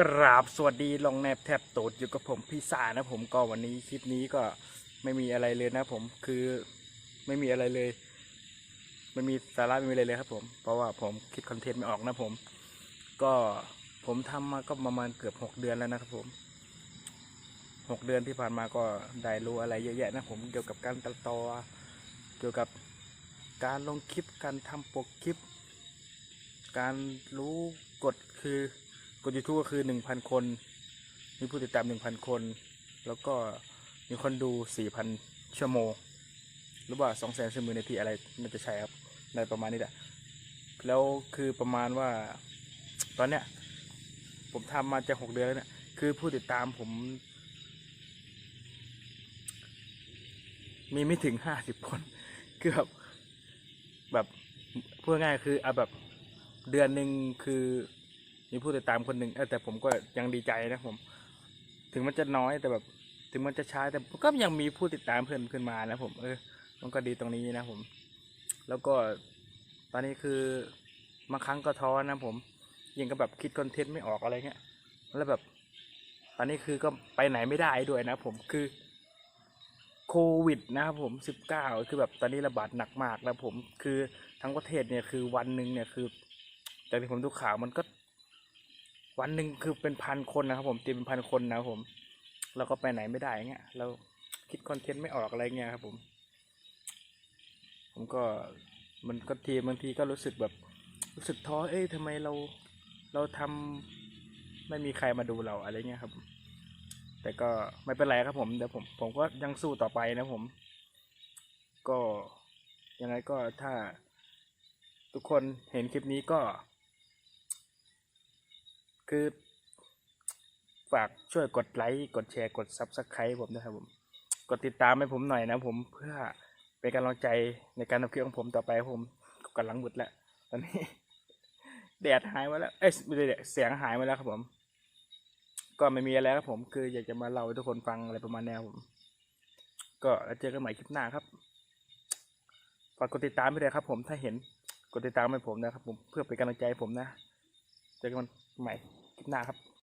กราบสวัสดีลองแนบแทบตูดอยู่กับผมพี่สานะผมก็วันนี้คลิปนี้ก็ไม่มีอะไรเลยนะผมคือไม่มีอะไรเลย ไม่มีสาระไม่มีอะไรเลยครับผม เพราะว่าผมคิดคอนเทนต์ไม่ออกนะผม ก็ผมทำมาก็ประมาณเกือบหกเดือนแล้วนะครับผมหกเดือนที่ผ่านมาก็ได้รู้อะไรเยอะแยะนะผมเกี่ยวกับการตัดต่อเกี่ยวกับการลงคลิปการทำปกคลิป การรู้กฎคือ กฎยูทูบก็คือหนึ่งพันคน มีผู้ติดตามหนึ่งพันคน แล้วก็มีคนดูสี่พันชั่วโมง หรือว่าสองแสนสี่หมื่นนาทีอะไรน่าจะใช่ครับในประมาณนี้แหละแล้วคือประมาณว่า ตอนเนี้ย ผมทำมาจะหกเดือนแล้วเนี่ยคือผู้ติดตามผม มีไม่ถึงห้าสิบคนคือแบบแบบพูดง่ายคือเอาแบบเดือนหนึ่งคือ มีผู้ติดตามคนหนึ่งเออแต่ผมก็ยังดีใจนะผม ถึงมันจะน้อยแต่แบบ ถึงมันจะช้าแต่ก็ยังมีผู้ติดตามเพิ่มขึ้นมานะผมเออ มันก็ดีตรงนี้นะผม แล้วก็ตอนนี้คือบางครั้งก็ท้อนะผม ยังก็แบบคิดคอนเทนต์ไม่ออกอะไรเงี้ยแล้วแบบ ตอนนี้คือก็ไปไหนไม่ได้ด้วยนะผมคือโควิดนะครับผมสิบเก้าคือแบบตอนนี้ระบาดหนักมากแล้วผม คือทั้งประเทศเนี่ยคือวันหนึ่งเนี่ยคือจากที่ผมดูข่าวมันก็ วันหนึ่งคือเป็นพันคนนะครับผมตีเป็นพันคนนะครับผม เราก็ไปไหนไม่ได้เงี้ยเราคิดคอนเทนต์ไม่ออกอะไรเงี้ยครับผม ผมก็มันก็ทีบางทีก็รู้สึกแบบรู้สึกท้อเอ้ยทำไมเราเราทำไม่มีใครมาดูเราอะไรเงี้ยครับ แต่ก็ไม่เป็นไรครับผมเดี๋ยวผมผมก็ยังสู้ต่อไปนะผม ก็ยังไงก็ถ้าทุกคนเห็นคลิปนี้ก็ คือฝากช่วยกดไลค์กดแชร์กด Subscribe ผมนะครับผม กดติดตามให้ผมหน่อยนะผมเพื่อเป็นกำลังใจในการทำคลิปของผมต่อไปผมกำลังบุดแล้วตอนนี้ แดดหายมาแล้วเอ้ยไม่ใช่แดดเสียงหายมาแล้วครับผม ก็ไม่มีอะไรครับผม คืออยากจะมาเล่าให้ทุกคนฟังอะไรประมาณนี้ผมก็แล้วเจอกันใหม่คลิปหน้าครับฝากกดติดตามไปเลยครับ ผมถ้าเห็นกดติดตามให้ผมนะครับ ผมเพื่อเป็นกำลังใจผมนะ เจอกันใหม่ คลิปหน้าครับ